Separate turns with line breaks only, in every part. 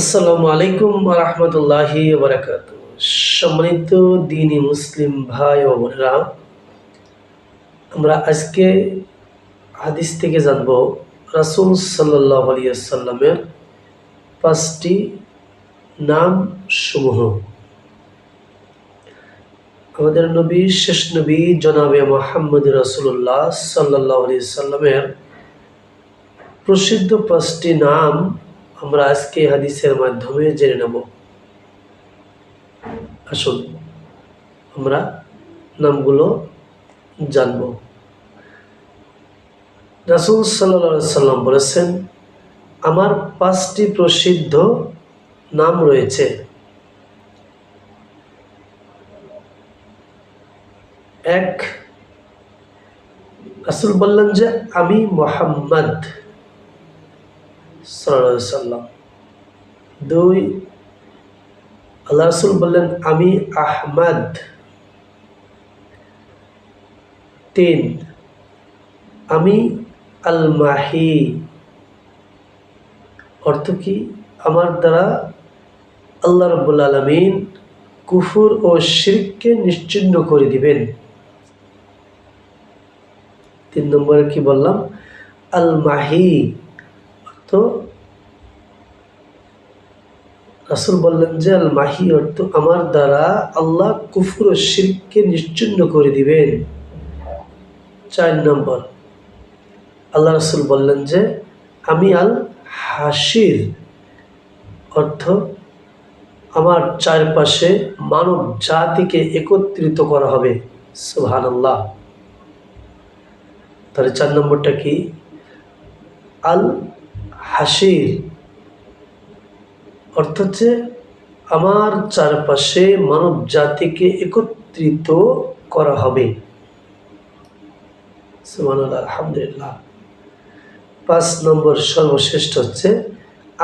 আসসালামু আলাইকুম রহমতুল্লাহি বারাকাত সম্মানিত দিনী মুসলিম ভাই ও বোনেরা, আমরা আজকে হাদিস থেকে জানব রাসুল সাল্লাহ আলিয়াল্লামের পাঁচটি নাম সমূহ আমাদের নবী, শেষ নবী জনাবে মোহাম্মদ রসুল্লাহ সাল্লাহ আলি সাল্লামের প্রসিদ্ধ পাঁচটি নাম আমরা আজকে হাদিসের মাধ্যমে জেনে নেব। আসুন, আমরা নামগুলো জানব। রাসুল সাল্লা সাল্লাম বলেছেন, আমার পাঁচটি প্রসিদ্ধ নাম রয়েছে। এক, রাসুল বললেন যে, আমি মোহাম্মদ। সাল্লাম দুই, আল্লাহ রসুল বললেন, আমি আহমদ। তিন, আমি আল মাহি অর্থ কি? আমার দ্বারা আল্লাহ রব্বুল আলমিন কুফুর ও শিরকে নিশ্চিন্ন করে দিবেন। তিন নম্বরে কি বললাম? আল মাহি তো রাসুল বললেন, যে আল মাহি অর্থ আমার দ্বারা আল্লাহ কুফুর ও শিরকে নিশ্চিন্ন করে দিবেন। চার নম্বর, আল্লাহ রাসুল বললেন যে, আমি আল হাসির অর্থ আমার চারপাশে মানব জাতিকে একত্রিত করা হবে। সুহান আল্লাহ তাহলে চার নম্বরটা কি? আল হাসির অর্থ হচ্ছে আমার চারপাশে মানব জাতিকে একত্রিত করা হবে। আলহামদুলিল্লাহ। পাঁচ নম্বর সর্বশ্রেষ্ঠ হচ্ছে,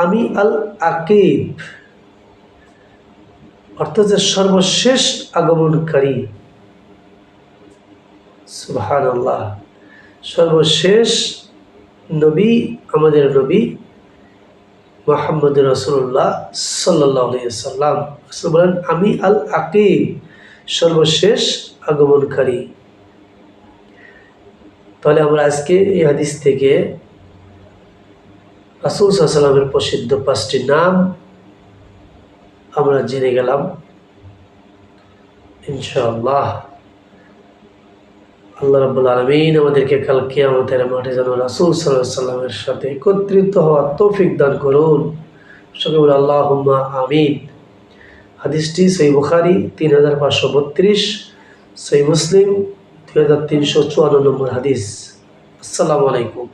আমি আল আকিব অর্থ যে সর্বশেষ আগমনকারী। সুহান আল্লাহ সর্বশেষ নবী, আমাদের নবী মোহাম্মদ রসুল্লাহ সাল্লাহ সাল্লাম বলেন, আমি আল আকিব সর্বশেষ আগমনকারী। তাহলে আমরা আজকে এই হাদিস থেকে রাসুল সাল্লামের প্রসিদ্ধ পাঁচটি নাম আমরা জেনে গেলাম। ইনশাআল্লাহ। আল্লাহ রাবুল আলমিন আমাদেরকে কালকে আমাদের মাঠে যেন রাসুল সাল্লাহ সাল্লামের সাথে একত্রিত হওয়ার তৌফিক দান করুন। সকে বলে আল্লাহ আমিন। হাদিসটি সেই বুখারি, তিন হাজার পাঁচশো বত্রিশ সেই মুসলিম, দুই হাজার তিনশো চুয়ান্ন নম্বর হাদিস। আসসালামু আলাইকুম।